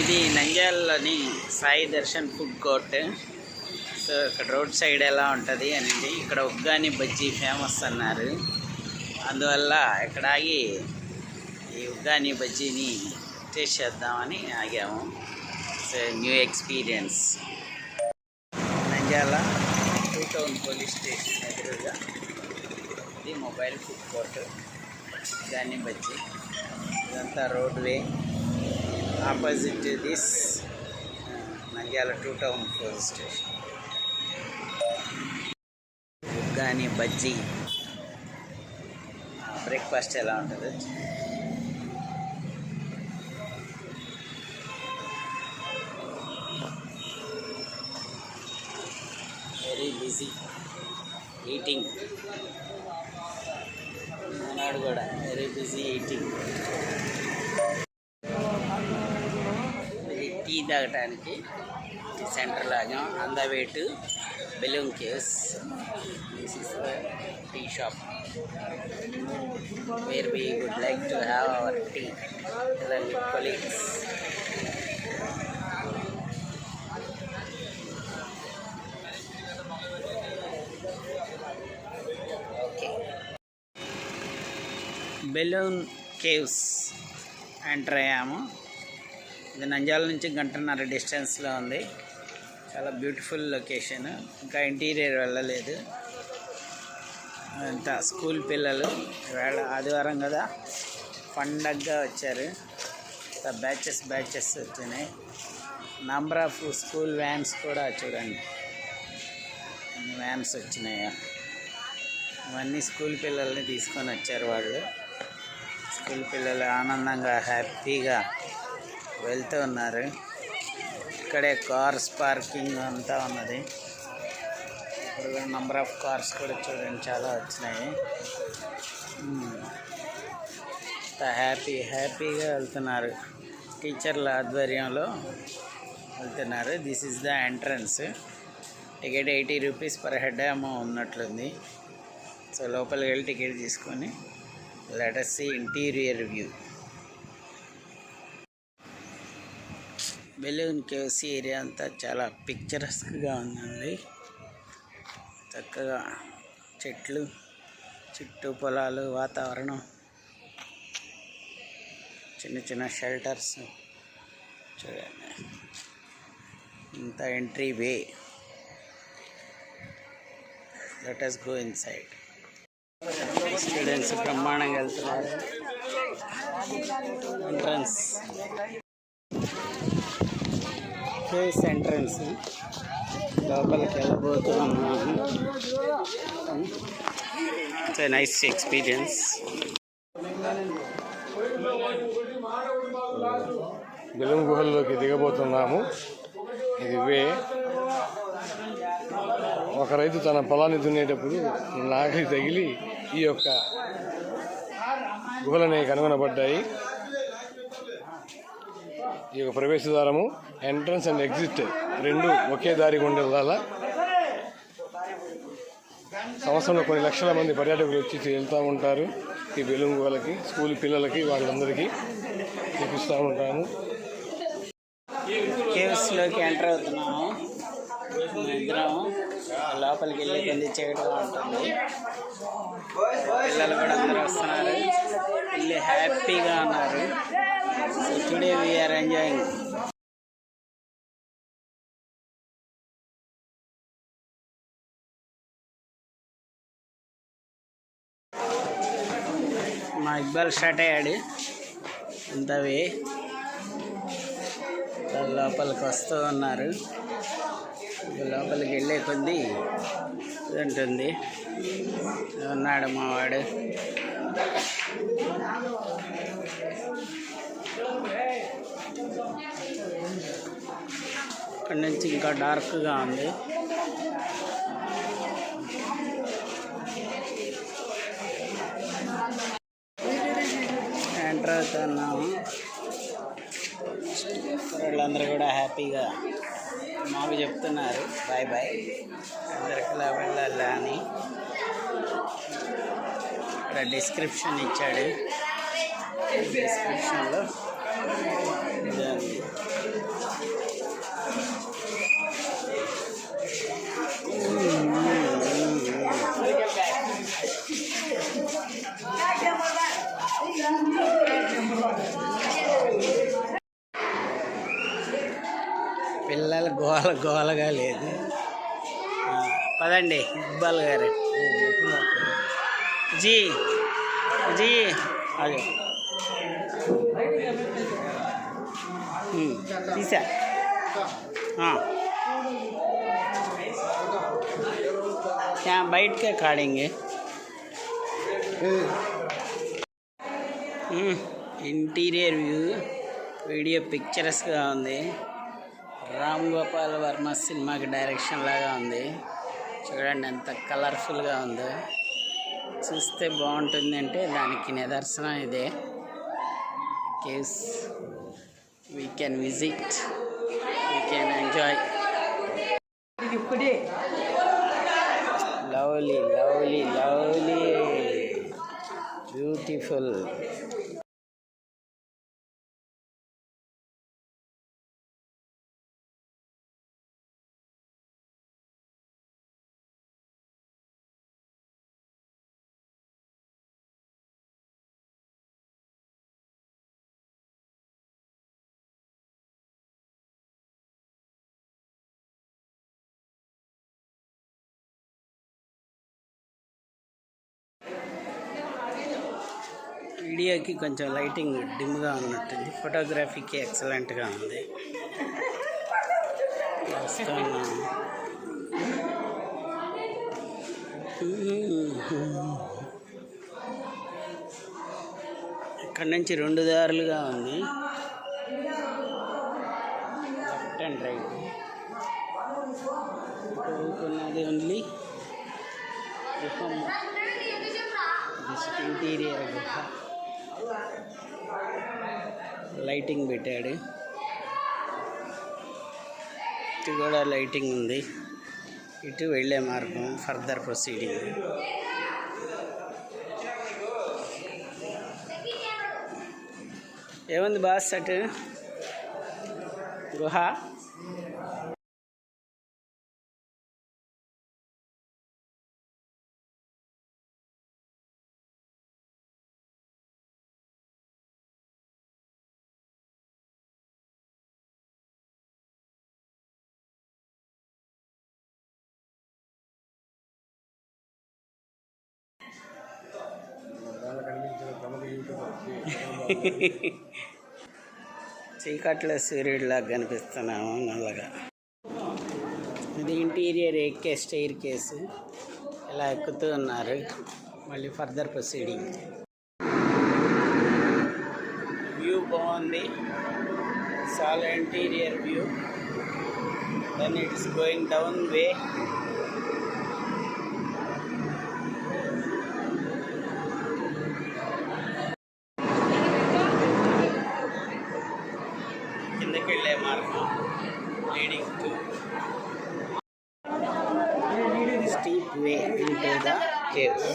ఇది నంద్యాలలోని Sai Darshan food court. So ఇక్కడ road side ఎలా ఉంటుంది అనేది ఇక్కడ ఉగ్గాని బజ్జీ ఫేమస్ అన్నారు. అందువల్ల ఇక్కడ ఆగి ఈ ఉగ్గాని బజ్జీని టేస్ట్ చేద్దామని ఆగాము. So new experience. Nandyal two town police station ఎదురుగా ఇది మొబైల్ ఫుడ్ కోర్ట్ ఉగ్గాని బజ్జీ. ఇదంతా roadway. Opposite this Nandyal two town police station. కానీ బజ్జీ. బ్రేక్ఫాస్ట్ ఎలా ఉంటుంది? వెరీ బిజీ ఈటింగ్ నాడు కూడా వెరీ బిజీ ఈటింగ్ ఇది టీ తాగటానికి సెంటర్ లాగా అందవేటు the balloon caves. This is tea shop. Where we would like to have our tea colleagues okay balloon caves enter అయ్యాము. ఇది నంద్యాల నుంచి గంటన్నర డిస్టెన్స్లో ఉంది. చాలా బ్యూటిఫుల్ లొకేషన్. ఇంకా ఇంటీరియర్ వెళ్ళలేదు. అంతా స్కూల్ పిల్లలు వేళ ఆదివారం కదా. పండగగా వచ్చారు. బ్యాచెస్ బ్యాచెస్ వచ్చినాయి. నంబర్ ఆఫ్ స్కూల్ వ్యాన్స్ కూడా చూడండి. వ్యాన్స్ వచ్చినాయి. ఇవన్నీ స్కూల్ పిల్లల్ని తీసుకొని వచ్చారు వాళ్ళు. స్కూల్ పిల్లలు ఆనందంగా హ్యాపీగా వెళ్తూ ఉన్నారు. ఇక్కడే కార్స్ పార్కింగ్ అంతా ఉన్నది. ఇప్పుడు నంబర్ ఆఫ్ కార్స్ కూడా చూడండి చాలా వచ్చినాయి. హ్యాపీ హ్యాపీగా వెళ్తున్నారు. టీచర్ల ఆధ్వర్యంలో వెళ్తున్నారు. This is the entrance ticket eighty rupees per head ఏమో ఉన్నట్లుంది. సో లోపలికి వెళ్ళి టికెట్ తీసుకొని let's see interior view balloon caves area అంతా చాలా పిక్చరస్క్గా ఉందండి. చక్కగా చెట్లు చుట్టూ పొలాలు వాతావరణం చిన్న చిన్న షెల్టర్స్ చూడండి. ఇంత entry way. Let us go inside students బ్రహ్మాండంగా వెళ్తున్నారు. Entrance caves entrance. లోపలికి వెళ్ళబోతున్నాము ఇట్స్ నైస్ ఎక్స్పీరియన్స్ బెలూన్ గుహల్లోకి దిగబోతున్నాము. ఇది వే ఒక రైతు తన పొలాన్ని దున్నేటప్పుడు నాగలి తగిలి ఈ యొక్క గుహలనే కనుగొనబడ్డాయి. ఈ యొక్క ప్రవేశ ద్వారము ఎంట్రన్స్ అండ్ ఎగ్జిట్ రెండు ఒకే దారి గుండా వెళ్ళాలా సంవత్సరంలో కొన్ని లక్షల మంది పర్యాటకులు వచ్చి వెళ్తూ ఉంటారు. ఈ బెలూన్ గుహలకి స్కూల్ పిల్లలకి వాళ్ళందరికీ చూపిస్తూ ఉంటాము కేవ్స్లోకి ఎంటర్ అవుతున్నాము. ఇద్దరం లోపలికి వెళ్ళి కొంచెం చీకటిగా ఉంటుంది. పిల్లలు కూడా అందరూ వస్తున్నారు. వెళ్ళి హ్యాపీగా ఉన్నారు. So today we are enjoying Iqbal start అయ్యాడు. ఇంతవి లోపలికి వస్తూ ఉన్నారు. లోపలికి వెళ్ళే కొద్దీ ఉంటుంది ఉన్నాడు మావాడు? ఇక్కడ నుంచి ఇంకా డార్క్గా ఉంది. ఎంటర్ అవుతున్నాము వాళ్ళందరూ కూడా హ్యాపీగా మాకు చెప్తున్నారు. Bye bye. అందరికి ఇలా వెళ్ళాలా అని. ఇక్కడ డిస్క్రిప్షన్ ఇచ్చాడు. డిస్క్రిప్షన్లో ఇది ఉంది పిల్లలు గోల గోలగా లేదు ఆ, పదండి ఇక్బాల్ గారు జీ జీ అదే తీసా हाँ यहाँ बैठ के काटेंगे ఇంటీరియర్ వ్యూ వీడియో పిక్చరస్గా ఉంది రామ్ గోపాల్ వర్మ సినిమాకి డైరెక్షన్ లాగా ఉంది. చూడండి ఎంత కలర్ఫుల్గా ఉందో. చూస్తే బాగుంటుంది అంటే దానికి నిదర్శనం ఇదే. Caves we can visit we can enjoy lovely lovely lovely beautiful వీడియోకి కొంచెం లైటింగ్ డిమ్గా ఉన్నట్టుంది. ఫోటోగ్రఫీకి ఎక్సలెంట్గా ఉంది. ఇక్కడ నుంచి రెండు దారులుగా ఉంది లెఫ్ట్ అండ్ రైట్ ఉన్నది ఓన్లీ ఇంటీరియర్ గుహ లైటింగ్ పెట్టాడు. ఇటు కూడా లైటింగ్ ఉంది. ఇటు వెళ్ళే మార్గం ఫర్దర్ ప్రొసీడింగ్. ఏముంది బాస్ అటు? గుహ? చీకట్లో సూర్యుడిలాగా కనిపిస్తున్నాము నల్లగా. ఇది ఇంటీరియర్ ఎక్కే స్టైర్ కేసు. ఇలా ఎక్కుతూ ఉన్నారు. మళ్ళీ ఫర్దర్ ప్రొసీడింగ్. వ్యూ బాగుంది. చాలా interior view. Then it's going down way కిందకి వెళ్ళే మార్గం leading to steep way into the caves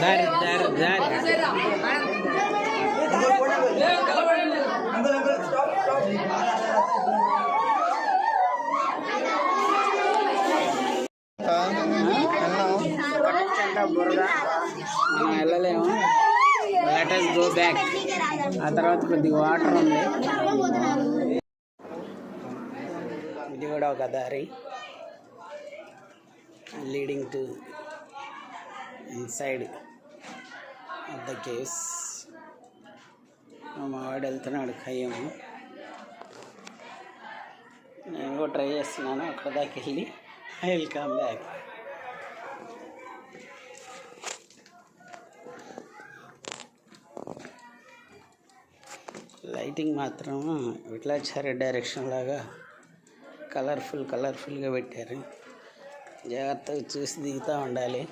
దారి దారి దారి బురద మనం వెళ్ళలేము లెటర్స్ గో బ్యాక్ ఆ తర్వాత కొద్దిగా వాటర్ ఉంది. ఇది కూడా ఒక దారి. Leading to inside of the caves మా వాడు వెళ్తున్నాడు ఖయ్యము. నేను కూడా ట్రై చేస్తున్నాను. అక్కడ దాకా వెళ్ళి I will come back lighting మాత్రం విఠలాచార్య డైరెక్షన్ లాగా కలర్ఫుల్ కలర్ఫుల్గా పెట్టారు. జాగ్రత్తగా చూసి దిగుతూ ఉండాలి.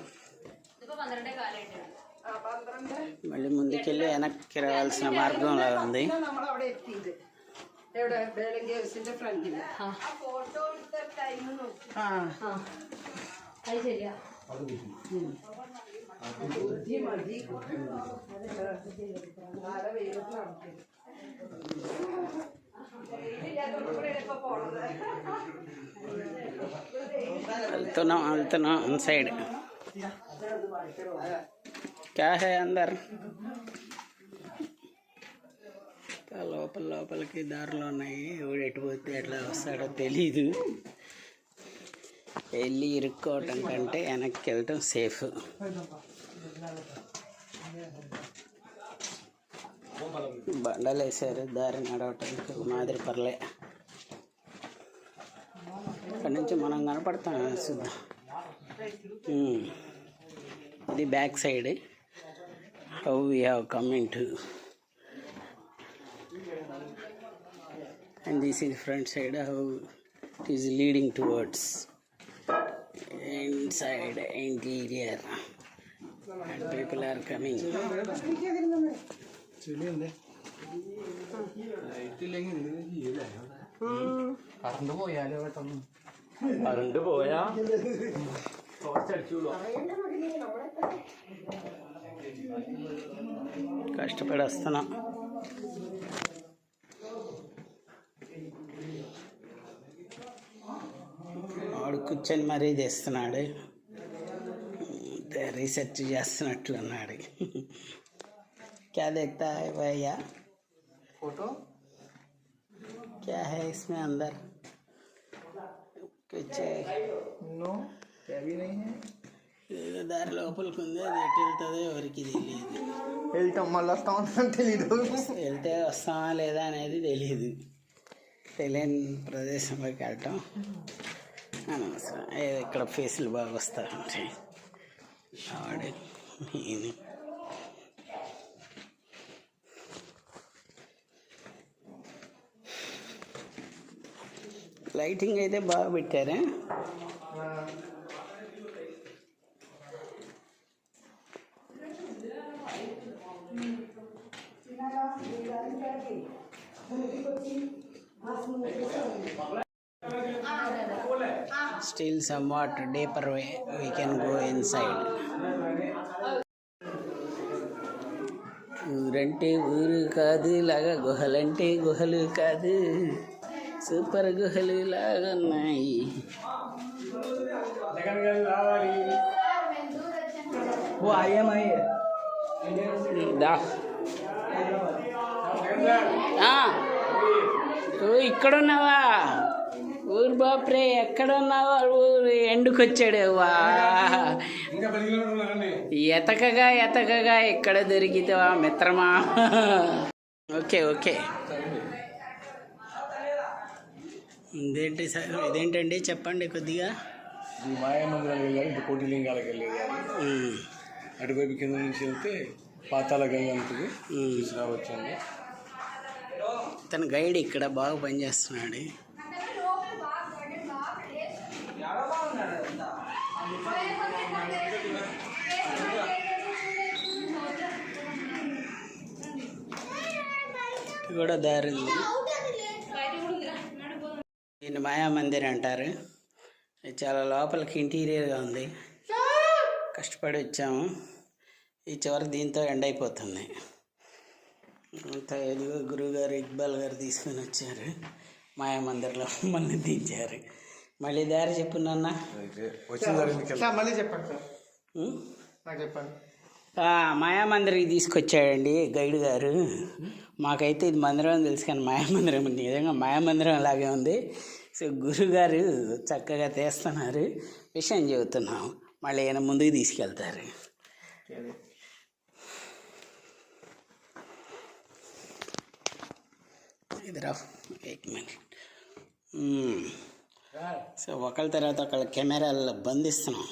మళ్ళీ ముందుకెళ్ళి వెనక్కి రావాల్సిన మార్గం లాగా ఉంది. అది వెళ్తున్నాం వెళ్తున్నాం సైడ్ క్యా హే అందర్? లోపల లోపలికి దారిలో ఉన్నాయి. ఎవడు ఎటు పోతే ఎట్లా వస్తాడో తెలీదు. వెళ్ళి ఇరుక్కోవటం కంటే వెనక్కి వెళ్ళటం సేఫ్ బండలు దారి నడవటానికి మాదిరి పర్లే. అక్కడి నుంచి మనం కనపడతాం సిద్ధ ఇది back side. How we have comment and this is front side how it is leading towards inside interior and people are coming current പോയാലോ പെട്ടെന്ന് കറണ്ട് പോയാ కష్టపడి వస్తున్నాం వాడు కూర్చొని మరీ తెస్తున్నాడు రీసెర్చ్ చేస్తున్నట్లు అన్నాడు క్యా देखता है भैया फोटो क्या है इसमें अंदर कुछ नो क्या भी नहीं है ఏదో దారి లోపలికి ఉంది అది ఎటు వెళ్తుందో ఎవరికి తెలియదు వెళ్తాం మళ్ళీ వస్తామని తెలీదు వెళ్తే వస్తామా లేదా అనేది తెలియదు తెలియని ప్రదేశంలోకి వెళ్ళటం అనవసరం ఏదో ఇక్కడ ఫేసులు బాగా వస్తూ ఉంటాయి ఆడు ఈయన. లైటింగ్ అయితే బాగా పెట్టారా still somewhat deeper way we can go inside ఊరంటే ఊరు కాదు లాగా గుహలంటే గుహలు కాదు సూపర్ గుహలు లాగున్నాయి ఇక్కడున్నావా? ఊరు బాప్రే ఎక్కడున్నావా? ఊరు ఎండుకొచ్చాడేవా ఎతకగా ఎతకగా ఎక్కడ దొరికితేవా మిత్రమా. Okay okay. ఇదేంటి సార్? ఇదేంటండి? చెప్పండి కొద్దిగా. ఈ మాయా మందిరానికి వెళ్ళాలి ఇటు కోటి లింగాలకు వెళ్ళేది అటువైపు కింద నుంచి వెళ్తే పాతాల గంగ ఉంటుంది. చూసి రావచ్చండి తన గైడ్ ఇక్కడ బాగా పనిచేస్తున్నాడు ఇది కూడా దారి ఉంది దీన్ని మాయా మందిర్ అంటారు. ఇది చాలా లోపలికి ఇంటీరియర్గా ఉంది. కష్టపడి వచ్చాము. ఈ చివరి దీంతో ఎండ్ అయిపోతుంది. అంతా ఎదుగు గురువుగారు ఇక్బాల్ గారు తీసుకొని వచ్చారు. మాయా మందిర్లో మళ్ళీ దించారు. మళ్ళీ దారి చెప్పు నాన్న. మళ్ళీ చెప్పండి? నాకు చెప్పండి. ఆ, మాయా మందిర్కి తీసుకొచ్చాడండి గైడ్ గారు. మాకైతే ఇది మందిరం అని తెలుసు కానీ మాయా మందిరం నిజంగా మాయా మందిరం లాగే ఉంది. సో గురుగారు చక్కగా తీస్తున్నారు. విషయం చెబుతున్నాం. మళ్ళీ ఈయన ముందుకు తీసుకెళ్తారు. ఇది ఎయిట్ మినిట్ సో ఒకళ్ళ తర్వాత ఒకళ్ళ కెమెరాల్లో బంధిస్తున్నాం.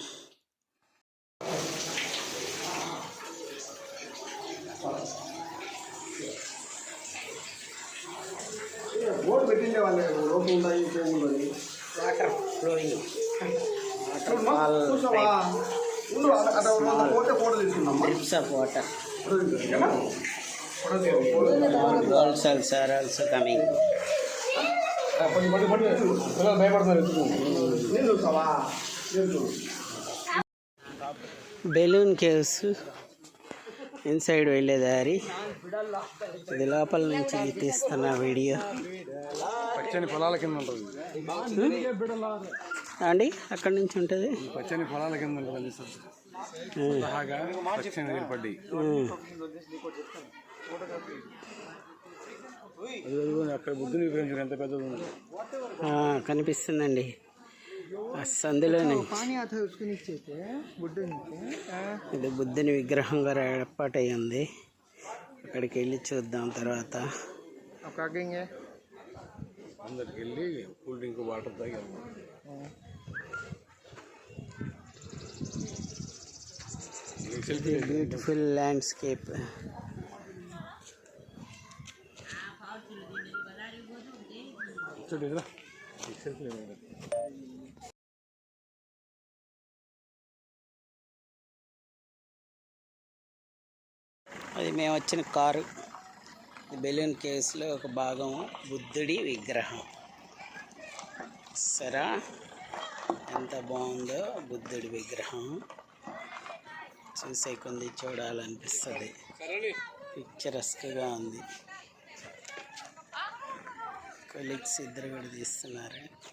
వాటర్ ఫ్లోయింగ్ పోతే ఫోటో తీసుకున్నాం drips of also also coming. Balloon caves inside వెళ్ళే దారి. ఇది లోపల నుంచి తీస్తున్న వీడియో. పచ్చని పొలాల కింద ఉంటుంది. అండి అక్కడి నుంచి ఉంటుంది. ఈ పచ్చని పొలాల కింద ఉంటుంది సార్. బాగా పచ్చని ఏర్పడ్డాయి అక్కడ బుద్ధుని విగ్రహం ఎంత పెద్దది ఉంది. కనిపిస్తుందండి. సందులోనే. ఇది బుద్ధుని విగ్రహంగా ఏర్పాటై ఉంది. అక్కడికి వెళ్ళి చూద్దాం తర్వాత. అందరికి వెళ్ళి కూల్ డ్రింక్ వాటర్ తాగి సెల్ఫీ బ్యూటిఫుల్ ల్యాండ్స్కేప్ చూడు ఎదురా సెల్ఫీ అది మేము వచ్చిన కారు ఈ బెలూన్ కేసులో ఒక భాగం బుద్ధుడి విగ్రహం. సరా ఎంత బాగుందో బుద్ధుడి విగ్రహం. చూసే కొంది చూడాలనిపిస్తుంది. పిక్చరస్క్గా ఉంది. కొలీగ్స్ ఇద్దరు కూడా తీస్తున్నారు.